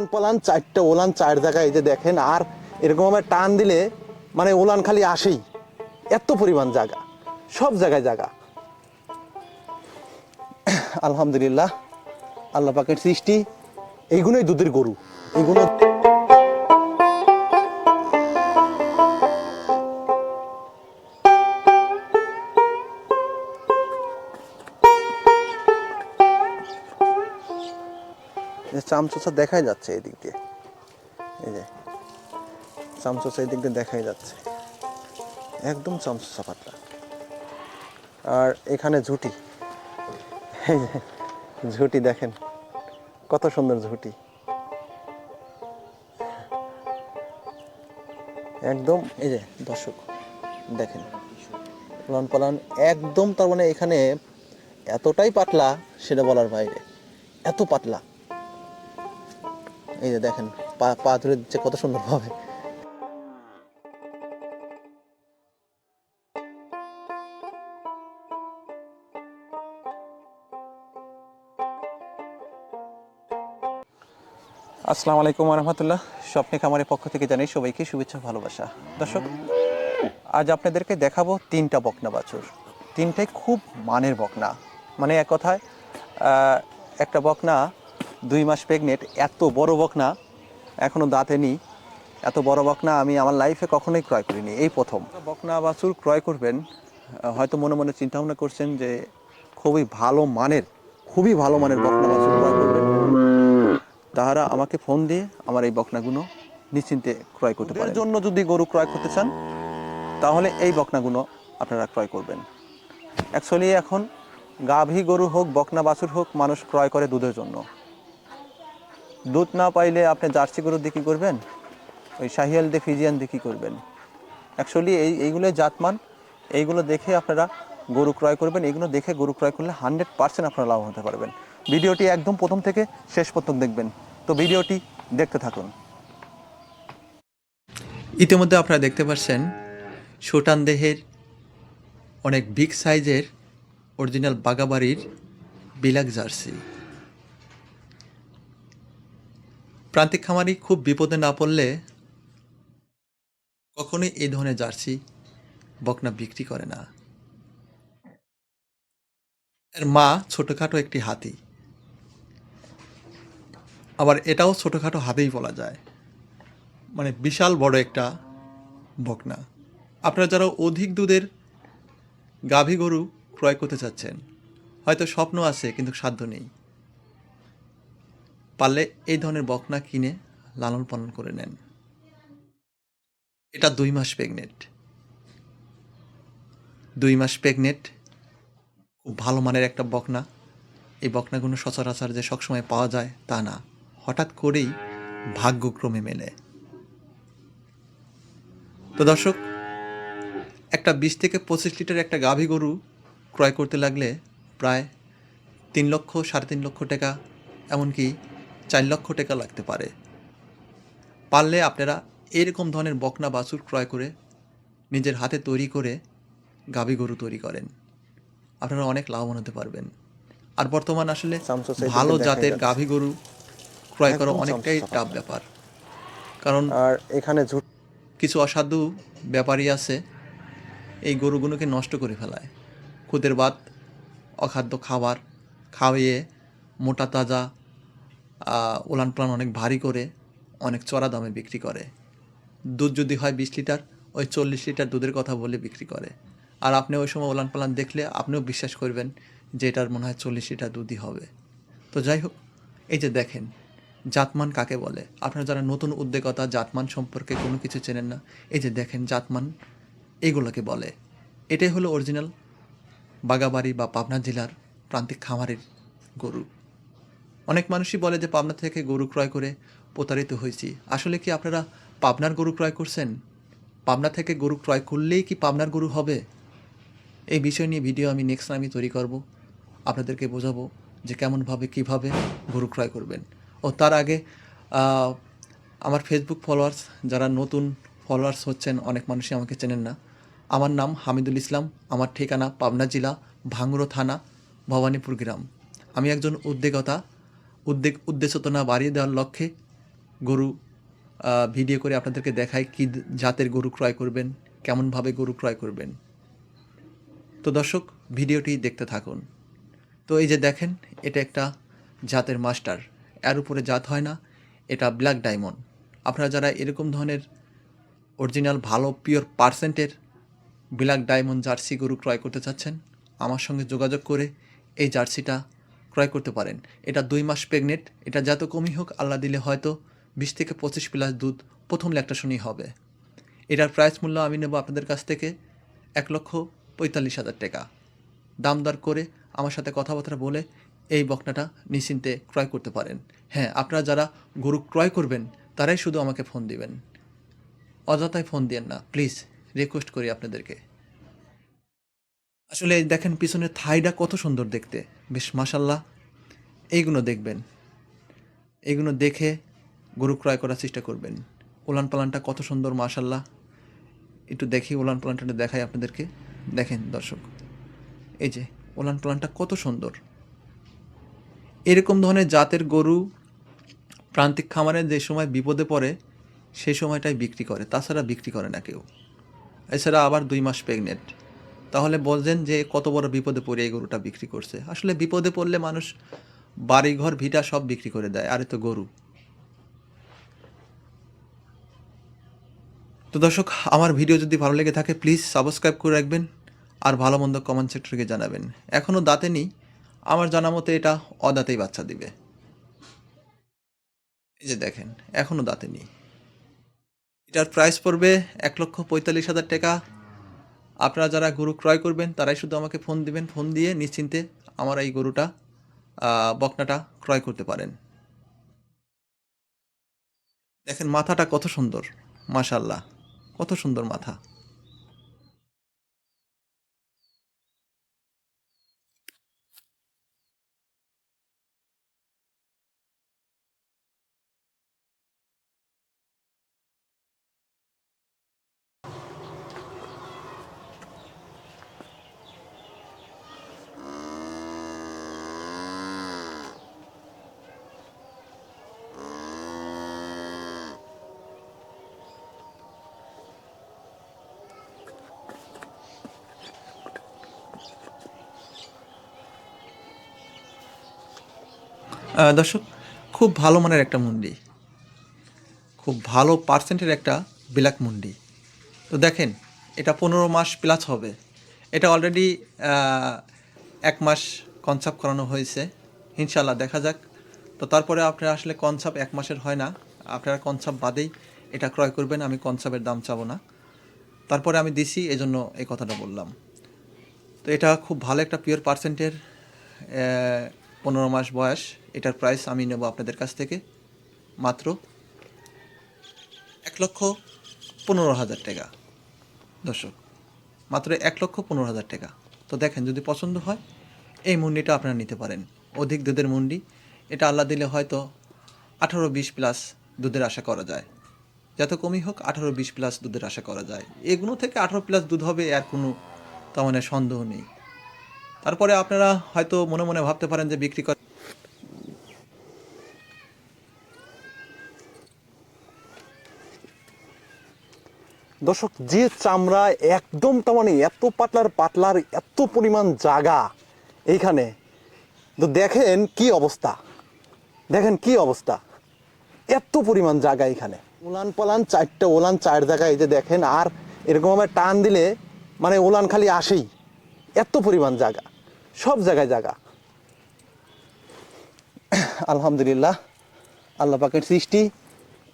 ওলান পালান, চারটা ওলান চার জায়গায় এই যে দেখেন, আর এরকম আমার টান দিলে মানে ওলান খালি আসেই। এত পরিমাণ জায়গা, সব জায়গায় জায়গা। আলহামদুলিল্লাহ, আল্লাহ পাকের সৃষ্টি, এইগুলোই দুধের গরু। এইগুলো যে চামচোচা দেখাই যাচ্ছে এই দিক দিয়ে। এই যে, চামচোচা এই দিক দিয়ে দেখাই যাচ্ছে। একদম চামচোচা পাতলা। আর এখানে ঝুটি। এই যে ঝুটি দেখেন, কত সুন্দর ঝুটি। একদম, এই যে, দর্শক, দেখেন। পালন পালন একদম, তার মানে এখানে এতটাই পাতলা, সেটা বলার বাইরে। এত পাতলা। এই যে দেখেন, পা ধরে দিচ্ছে কত সুন্দর ভাবে। আসসালামু আলাইকুম রহমতুল্লাহ। স্বপ্নে খামারের পক্ষ থেকে জানাই সবাইকে শুভেচ্ছা ভালোবাসা। দর্শক, আজ আপনাদেরকে দেখাবো তিনটা বকনা বাছুর। তিনটাই খুব মানের বকনা। মানে এক কথায় একটা বকনা দুই মাস প্রেগনেন্ট এত বড় বকনা এখনও দাঁতে নি এত বড় বকনা আমি আমার লাইফে কখনোই ক্রয় করিনি এই প্রথম। বকনা বাছুর ক্রয় করবেন হয়তো মনে মনে চিন্তা ভাবনা করছেন যে খুবই ভালো মানের খুবই ভালো মানের বকনা বাছুর ক্রয় করবেন। তাহারা আমাকে ফোন দিয়ে আমার এই বকনাগুলো নিশ্চিন্তে ক্রয় করতে পারেন। জন্য যদি গরু ক্রয় করতে চান তাহলে এই বকনাগুলো আপনারা ক্রয় করবেন। অ্যাকচুয়ালি এখন গাভী গরু হোক বকনা বাছুর হোক মানুষ ক্রয় করে দুধের জন্য। দুধ না পাইলে আপনি জার্সি গরু দিয়ে কী করবেন? ওই শাহিয়াল দিয়ে ফিজিয়ান দিয়ে কী করবেন? অ্যাকচুয়ালি এই, এইগুলো জাতমান, এইগুলো দেখে আপনারা গরু ক্রয় করবেন, এইগুলো দেখে গরু ক্রয় করলে হান্ড্রেড পার্সেন্ট আপনারা লাভ হতে পারবেন। ভিডিওটি একদম প্রথম থেকে শেষ পর্যন্ত দেখবেন। তো ভিডিওটি দেখতে থাকুন। ইতিমধ্যে আপনারা দেখতে পাচ্ছেন সুটান দেহের অনেক বিগ সাইজের অরিজিনাল বাগাবাড়ির বিলাক জার্সি। প্রান্তিক খামারি খুব বিপদে না পড়লে কখনোই এই ধরনের জার্সি বকনা বিক্রি করে না। এর মা ছোটোখাটো একটি হাতি। আবার এটাও ছোটোখাটো হাতেই বলা যায়। মানে বিশাল বড় একটা বকনা। আপনারা যারা অধিক দুধের গাভী গরু ক্রয় করতে চাচ্ছেন, হয়তো স্বপ্ন আছে কিন্তু সাধ্য নেই। পারলে এই ধরনের বকনা কিনে লালন পালন করে নেন। এটা দুই মাস প্রেগনেন্ট দুই মাস প্রেগনেন্ট খুব ভালো মানের একটা বকনা। এই বকনাগুলো সচরাচর যে সবসময় পাওয়া যায় তা না। হঠাৎ করেই ভাগ্যক্রমে মেলে। তো দর্শক, একটা বিশ থেকে পঁচিশ লিটার একটা গাভী গরু ক্রয় করতে লাগলে প্রায় তিন লক্ষ, সাড়ে তিন লক্ষ টাকা, এমনকি লক্ষ টাকা লাগতে পারে। পারলে আপনারা এরকম ধরনের বকনা বাছুর ক্রয় করে নিজের হাতে তৈরি করে গাভী গরু তৈরি করেন। আপনারা অনেক লাভবান হতে পারবেন। আর বর্তমান আসলে ভালো জাতের গাভী গরু ক্রয় করা অনেকটাই টাফ ব্যাপার। কারণ আর এখানে কিছু অসাধু ব্যাপারী আছে এই গরুগুলোকে নষ্ট করে ফেলায়। খুদের বাদ অখাদ্য খাবার খাওয়িয়ে মোটা তাজা উলান পালান অনেক ভারী করে, অনেক চড়া দামে বিক্রি করে। দুধ যদি হয় বিশ লিটার, ওই চল্লিশ লিটার দুধের কথা বলে বিক্রি করে। আর আপনি ওই সময় উলান পালান দেখলে আপনিও বিশ্বাস করবেন যে এটার মনে হয় চল্লিশ লিটার দুধই হবে। তো যাই হোক, এই যে দেখেন, জাতমান কাকে বলে? আপনারা যারা নতুন উদ্যোগতা জাতমান সম্পর্কে কোনো কিছু চেনেন না, এই যে দেখেন জাতমান এগুলোকে বলে। এটাই হলো অরিজিনাল বাগাবাড়ি বা পাবনা জেলার প্রান্তিক খামারের গরু। অনেক মানুষই বলে যে পাবনা থেকে গরু ক্রয় করে প্রতারিত হয়েছি। আসলে কি আপনারা পাবনার গরু ক্রয় করছেন? পাবনা থেকে গরু ক্রয় করলেই কি পাবনার গরু হবে? এই বিষয় নিয়ে ভিডিও আমি নেক্সট আমি তৈরি করব। আপনাদেরকে বোঝাবো যে কেমনভাবে, কীভাবে গরু ক্রয় করবেন। ও তার আগে আমার ফেসবুক ফলোয়ার্স যারা নতুন ফলোয়ার্স হচ্ছেন, অনেক মানুষই আমাকে চেনেন না। আমার নাম হামিদুল ইসলাম, আমার ঠিকানা পাবনা জেলা ভাঙ্গুড়ো থানা, ভবানীপুর গ্রাম। আমি একজন উদ্যোগতা উদ্যোগ উদ্দেশ্যতনা বাড়িয়ে দেওয়ার লক্ষ্যে গরু ভিডিও করে আপনাদেরকে দেখায় কী জাতের গরু ক্রয় করবেন, কেমনভাবে গরু ক্রয় করবেন। তো দর্শক, ভিডিওটি দেখতে থাকুন। তো এই যে দেখেন, এটা একটা জাতের মাস্টার। এর উপরে জাত হয় না, এটা ব্ল্যাক ডায়মন্ড। আপনারা যারা এরকম ধরনের অরিজিনাল, ভালো, পিওর পার্সেন্টের ব্ল্যাক ডায়মন্ড জার্সি গরু ক্রয় করতে চাচ্ছেন, আমার সঙ্গে যোগাযোগ করে এই জার্সিটা ক্রয় করতে পারেন। এটা দুই মাস প্রেগনেন্ট এটা যত কমই হোক আল্লাহ দিলে হয়তো বিশ থেকে পঁচিশ প্লাস দুধ প্রথম ল্যাকটাশনই হবে। এটার প্রাইস মূল্য আমি নেব আপনাদের কাছ থেকে এক লক্ষ পঁয়তাল্লিশ হাজার টাকা। দাম দর করে আমার সাথে কথাবার্তা বলে এই বকনাটা নিশ্চিন্তে ক্রয় করতে পারেন। হ্যাঁ আপনারা যারা গরু ক্রয় করবেন, তারাই শুধু আমাকে ফোন দিবেন। অযথায় ফোন দিয়েন না। প্লিজ রিকোয়েস্ট করি আপনাদেরকে। আসলে দেখেন পিছনে থাইটা কত সুন্দর দেখতে। বেশ মাসাল্লাহ এইগুলো দেখবেন। এইগুলো দেখে গরু ক্রয় করার চেষ্টা করবেন। উলান পালানটা কত সুন্দর মাসাল্লাহ একটু দেখি উলান পালানটা দেখাই আপনাদেরকে। দেখেন দর্শক, এই যে উলান পালানটা কত সুন্দর। এরকম ধরনের জাতের গরু প্রান্তিক খামারে যে সময় বিপদে পড়ে সেই সময়টাই বিক্রি করে। তাছাড়া বিক্রি করে না কেউ। এছাড়া আবার দুই মাস প্রেগনেন্ট। তাহলে বলছেন যে কত বড় বিপদে পড়ে এই গরুটা বিক্রি করছে। আসলে বিপদে পড়লে মানুষ বাড়িঘর, ভিটা সব বিক্রি করে দেয়, আরে তো গরু। তো দর্শক, আমার ভিডিও যদি ভালো লেগে থাকে প্লিজ সাবস্ক্রাইব করে রাখবেন আর ভালো মন্দ কমেন্ট সেক্টরকে জানাবেন। এখনও দাঁতে নেই, আমার জানা মতে এটা অদাঁতেই বাচ্চা দিবে। এই যে দেখেন এখনও দাঁতে নেই। এটার প্রাইস পড়বে এক লক্ষ পঁয়তাল্লিশ হাজার টাকা। আপনারা যারা গরু ক্রয় করবেন, তারাই শুধু আমাকে ফোন দিবেন, ফোন দিয়ে নিশ্চিন্তে আমার এই গরুটা বকনাটা ক্রয় করতে পারেন। দেখেন মাথাটা কত সুন্দর মাশাল্লাহ কত সুন্দর মাথা। দর্শক, খুব ভালো মানের একটা মুন্ডি। খুব ভালো পার্সেন্টের একটা ব্ল্যাক মুন্ডি। তো দেখেন, এটা পনেরো মাস প্লাস হবে। এটা অলরেডি এক মাস কনসাপ করানো হয়েছে। ইনশাল্লাহ দেখা যাক। তো তারপরে আপনারা আসলে কনসাপ এক মাসের হয় না। আপনারা কনসাপ বাদেই এটা ক্রয় করবেন। আমি কনসাপের দাম চাবো না। তারপরে আমি দিছি, এজন্য এই কথাটা বললাম। তো এটা খুব ভালো একটা পিওর পার্সেন্টের পনেরো মাস বয়স, এটার প্রাইস আমি নেব আপনাদের কাছ থেকে, মাত্র এক লক্ষ পনেরো হাজার টাকা। দর্শক, মাত্র এক লক্ষ পনেরো হাজার টাকা। তো দেখেন, যদি পছন্দ হয়, এই মুন্ডিটা আপনারা নিতে পারেন। অধিক দুধের মুন্ডি, এটা আল্লাহ দিলে হয়তো আঠারো বিশ প্লাস দুধের আশা করা যায়। যত কমই হোক, আঠারো বিশ প্লাস দুধের আশা করা যায়। এগুলো থেকে আঠারো প্লাস দুধ হবে আর কোনো তার মানে সন্দেহ নেই। তারপরে আপনারা হয়তো মনে মনে ভাবতে পারেন যে বিক্রি করে দর্শক, যে চামড়া একদম তার মানে এত পাতলার পাতলার, এত পরিমাণ জায়গা এইখানে, তো দেখেন কি অবস্থা। দেখেন কি অবস্থা। এত পরিমাণ জায়গা এখানে ওলান পালান চারটে ওলান চার জায়গায় যে দেখেন, আর এরকম ভাবে টান দিলে মানে ওলান খালি আসেই। এত পরিমাণ জায়গা সব জায়গায় জায়গা। আলহামদুলিল্লাহ আল্লাহ পাকের সৃষ্টি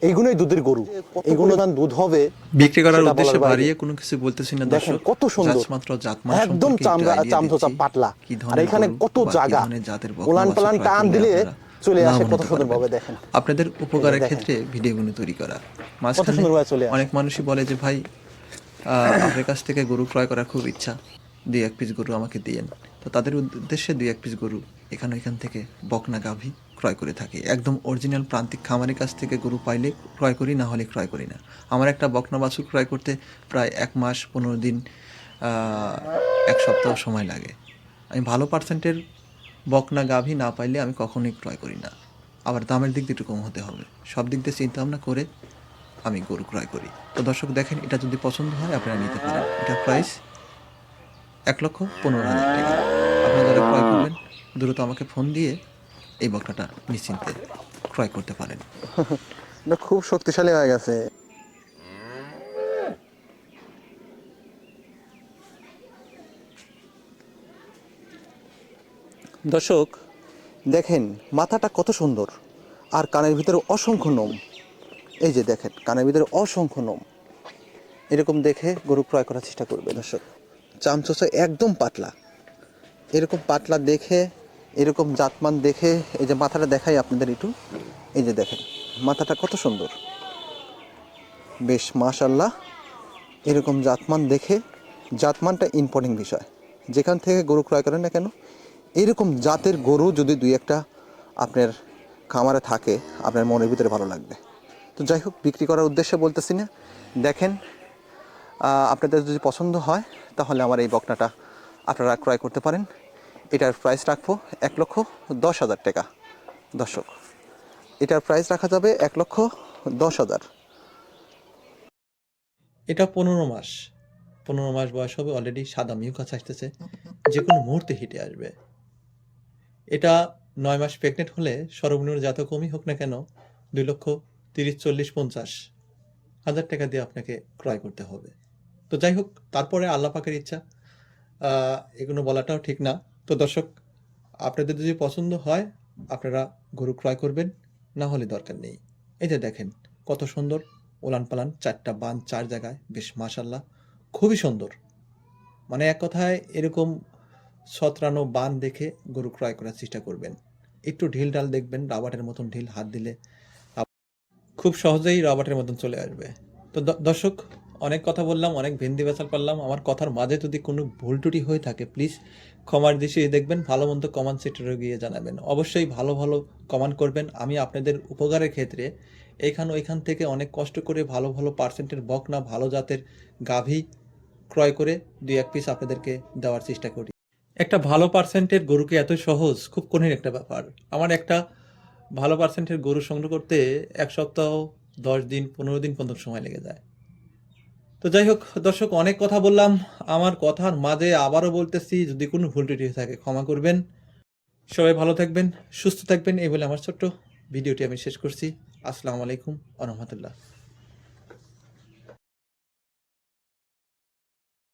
এইগুলোই দুধের গরু। এইগুলো যখন দুধ হবে বিক্রি করার উদ্দেশ্যে বাড়িয়ে কোনো কিছু বলতেছি না দর্শক। কত সুন্দর। মাত্র জাতমান একদম চামড়া পাতলা। আর এখানে কত জায়গা? পালান টান দিলে চলে আসে কত হতে সুন্দর ভাবে দেখেন। আপনাদের উপকারের। ক্ষেত্রে ভিডিওগুলো তৈরি করা। মাঝখানে অনেক মানুষই বলে যে ভাই আহ, আপনার কাছ থেকে গরু ক্রয় করার খুব ইচ্ছা। দুই এক পিস গরু আমাকে দিয়েন তো তাদের উদ্দেশ্যে দুই এক পিস গরু এখানে এখান থেকে বকনা গাভী ক্রয় করে থাকি। একদম অরিজিনাল প্রান্তিক খামারের কাছ থেকে গরু পাইলে ক্রয় করি, না হলে ক্রয় করি না। আমার একটা বকনা বাছুর ক্রয় করতে প্রায় এক মাস, পনেরো দিন এক সপ্তাহ সময় লাগে। আমি ভালো পার্সেন্টের বকনা গাভী না পাইলে আমি কখনোই ক্রয় করি না। আবার দামের দিক দিয়ে কম হতে হবে। সব দিক দিয়ে চিন্তা ভাবনা করে আমি গরু ক্রয় করি। তো দর্শক দেখেন, এটা যদি পছন্দ হয়, আপনারা নিতে পারেন। এটা প্রাইস এক লক্ষ পনেরো হাজার টাকা। আপনারা যারা ক্রয় করবেন দ্রুত আমাকে ফোন দিয়ে এই বকনাটা নিশ্চিন্তে ক্রয় করতে পারেন। এটা খুব শক্তিশালী হয়ে গেছে। দর্শক দেখেন মাথাটা কত সুন্দর। আর কানের ভিতরে অসংখ্য নোম। এই যে দেখেন কানের ভিতরে অসংখ্য নোম। এরকম দেখে গরু ক্রয় করার চেষ্টা করবে দর্শক। চামচোচা একদম পাতলা। এরকম পাতলা দেখে, এরকম জাতমান দেখে, এই যে মাথাটা দেখাই আপনাদের একটু। এই যে দেখেন, মাথাটা কত সুন্দর। বেশ মাশাল্লাহ এরকম জাতমান দেখে, জাতমানটা ইম্পর্টেন্ট বিষয়। যেখান থেকে গরু ক্রয় করেন না কেন, এরকম জাতের গরু যদি দুই একটা আপনার খামারে থাকে, আপনার মনের ভিতরে ভালো লাগবে। তো যাই হোক, বিক্রি করার উদ্দেশ্যে বলতেছি না। দেখেন আপনাদের যদি পছন্দ হয়, তাহলে আমার এই বকনাটা আপনারা ক্রয় করতে পারেন। এটার প্রাইস রাখব এক লক্ষ দশ হাজার টাকা। দর্শক, এটার প্রাইস রাখা যাবে এক লক্ষ দশ হাজার। এটা পনেরো মাস। পনেরো মাস বয়স হবে অলরেডি সাদা মিউকাস আসতেছে। যে কোনো মুহূর্তে হিটে আসবে। এটা নয় মাস প্রেগনেন্ট হলে সর্বনিম্ন যত কমই হোক না কেন দুই লক্ষ তিরিশ, চল্লিশ, পঞ্চাশ হাজার টাকা দিয়ে আপনাকে ক্রয় করতে হবে। তো যাই হোক, তারপরে আল্লাহ পাকের ইচ্ছা। এগুলো বলাটাও ঠিক না। তো দর্শক, আপনাদের যদি পছন্দ হয়, আপনারা গরু ক্রয় করবেন, না হলে দরকার নেই। এই যে দেখেন, কত সুন্দর ওলান পালান চারটা বান চার জায়গায়, বেশ মাশাল্লাহ খুবই সুন্দর। মানে এক কথায় এরকম সতরানো বান দেখে গরু ক্রয় করার চেষ্টা করবেন। একটু ঢিল ডাল দেখবেন রাবারের মতন ঢিল হাত দিলে খুব সহজেই রাবারের মতন চলে আসবে। তো দর্শক অনেক কথা বললাম, অনেক ভেন্দি বেচাল পারলাম। আমার কথার মাঝে যদি কোনো ভুল ত্রুটি হয়ে থাকে প্লিজ ক্ষমার দৃষ্টি দেখবেন, ভালো মন্দ কমেন্ট সেক্টরে গিয়ে জানাবেন। অবশ্যই ভালো ভালো কমেন্ট করবেন। আমি আপনাদের উপকারের ক্ষেত্রে এইখান ওইখান থেকে অনেক কষ্ট করে ভালো ভালো পার্সেন্টের বকনা ভালো জাতের গাভী ক্রয় করে দুই, এক পিস আপনাদেরকে দেওয়ার চেষ্টা করি। একটা ভালো পার্সেন্টের গরুকে এত সহজ, খুব কঠিন একটা ব্যাপার। আমার একটা ভালো পার্সেন্টের গরু সংগ্রহ করতে এক সপ্তাহ, দশ দিন, পনেরো দিন পর্যন্ত সময় লেগে যায়। তো যাই হোক, দর্শক, অনেক কথা বললাম। আমার কথার মাঝে আবারও বলতেছি, যদি কোনো ভুল ত্রুটি থাকে ক্ষমা করবেন। সবাই ভালো থাকবেন, সুস্থ থাকবেন, এই বলে আমার ছোট্ট ভিডিওটি আমি শেষ করছি। আসসালামু আলাইকুম আরহামতুল্লাহ রহমতুল্লাহ।